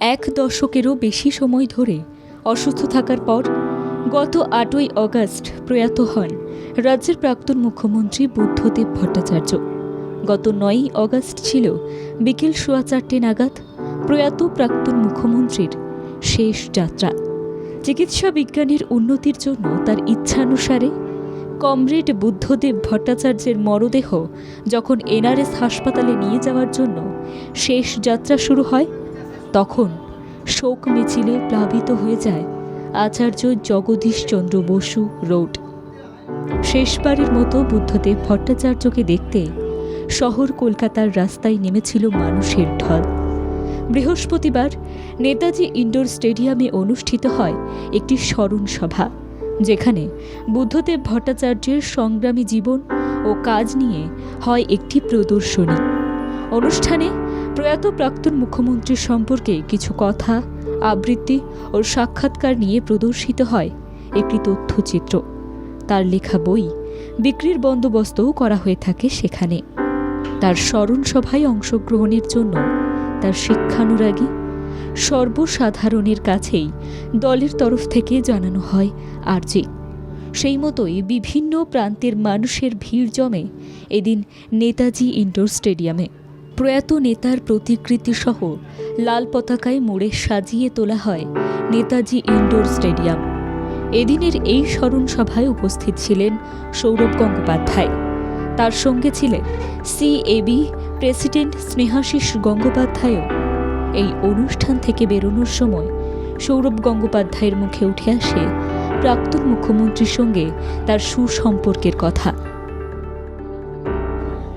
এক দশকেরও বেশি সময় ধরে অসুস্থ থাকার পর গত আটই অগাস্ট প্রয়াত হন রাজ্যের প্রাক্তন মুখ্যমন্ত্রী বুদ্ধদেব ভট্টাচার্য। গত নয়ই অগাস্ট ছিল বিকেল সোয়া চারটে নাগাদ প্রয়াত প্রাক্তন মুখ্যমন্ত্রীর শেষ যাত্রা। চিকিৎসা বিজ্ঞানের উন্নতির জন্য তার ইচ্ছানুসারে কমরেড বুদ্ধদেব ভট্টাচার্যের মরদেহ যখন এনআরএস হাসপাতালে নিয়ে যাওয়ার জন্য শেষ যাত্রা শুরু হয় তখন শোক মিছিলে প্লাবিত হয়ে যায় আচার্য জগদীশ চন্দ্র বসু রোড। শেষবারের মতো বুদ্ধদেব ভট্টাচার্যকে দেখতে শহর কলকাতার রাস্তায় নেমেছিল মানুষের ঢল। বৃহস্পতিবার নেতাজি ইন্ডোর স্টেডিয়ামে অনুষ্ঠিত হয় একটি স্মরণ সভা, যেখানে বুদ্ধদেব ভট্টাচার্যের সংগ্রামী জীবন ও কাজ নিয়ে হয় একটি প্রদর্শনী। অনুষ্ঠানে প্রয়াত প্রাক্তন মুখ্যমন্ত্রীর সম্পর্কে কিছু কথা, আবৃত্তি ও সাক্ষাৎকার নিয়ে প্রদর্শিত হয় একটি তথ্যচিত্র। তার লেখা বই বিক্রির বন্দোবস্তও করা হয়ে থাকে সেখানে। তার স্মরণ সভায় অংশগ্রহণের জন্য তার শিক্ষানুরাগী, সর্বসাধারণের কাছেই দলের তরফ থেকে জানানো হয় আর্জি। সেই মতোই বিভিন্ন প্রান্তের মানুষের ভিড় জমে এদিন নেতাজি ইনডোর স্টেডিয়ামে। প্রয়াত নেতার প্রতিকৃতি সহ লাল পতাকায় মোড়ে সাজিয়ে তোলা হয় নেতাজি ইনডোর স্টেডিয়াম। এদিনের এই স্মরণ সভায় উপস্থিত ছিলেন সৌরভ গঙ্গোপাধ্যায়। তার সঙ্গে ছিলেন সিএবি প্রেসিডেন্ট স্নেহাশিস গঙ্গোপাধ্যায়ও। এই অনুষ্ঠান থেকে বেরোনোর সময় সৌরভ গঙ্গোপাধ্যায়ের মুখে উঠে আসে প্রাক্তন মুখ্যমন্ত্রীর সঙ্গে তার সুসম্পর্কের কথা।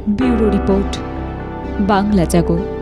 Bureau report. বাংলা জাগো।